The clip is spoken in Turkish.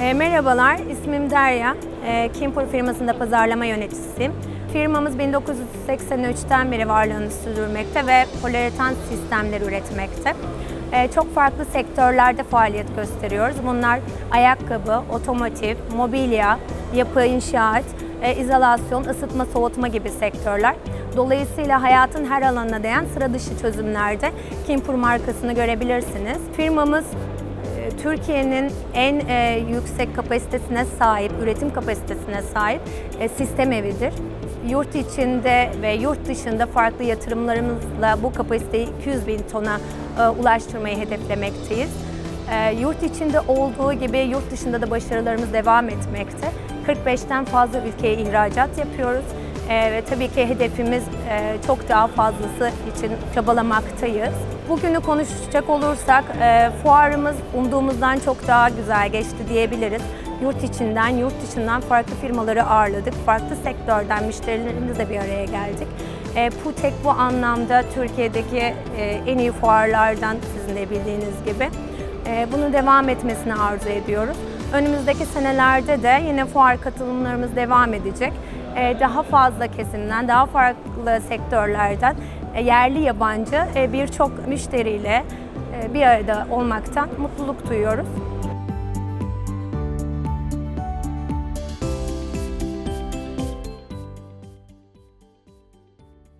E, merhabalar, ismim Derya. E, Kimpur firmasında pazarlama yöneticisiyim. Firmamız 1983'ten beri varlığını sürdürmekte ve poliüretan sistemler üretmekte. E, çok farklı sektörlerde faaliyet gösteriyoruz. Bunlar ayakkabı, otomotiv, mobilya, yapı, inşaat, e, izolasyon, ısıtma, soğutma gibi sektörler. Dolayısıyla hayatın her alanına değen sıra dışı çözümlerde Kimpur markasını görebilirsiniz. Firmamız Türkiye'nin en e, yüksek kapasitesine sahip, üretim kapasitesine sahip e, sistem evidir. Yurt içinde ve yurt dışında farklı yatırımlarımızla bu kapasiteyi 200 bin tona e, ulaştırmayı hedeflemekteyiz. E, yurt içinde olduğu gibi yurt dışında da başarılarımız devam etmekte. 45'ten fazla ülkeye ihracat yapıyoruz. E, ve tabii ki hedefimiz e, çok daha fazlası için çabalamaktayız. Bugünü konuşacak olursak e, fuarımız umduğumuzdan çok daha güzel geçti diyebiliriz. Yurt içinden, yurt dışından farklı firmaları ağırladık. Farklı sektörden müşterilerimizle bir araya geldik. E, Putek bu anlamda Türkiye'deki e, en iyi fuarlardan sizin de bildiğiniz gibi. E, bunun devam etmesini arzu ediyoruz. Önümüzdeki senelerde de yine fuar katılımlarımız devam edecek. E, Daha fazla kesimden, daha farklı sektörlerden e, yerli yabancı e, birçok müşteriyle bir arada olmaktan mutluluk duyuyoruz.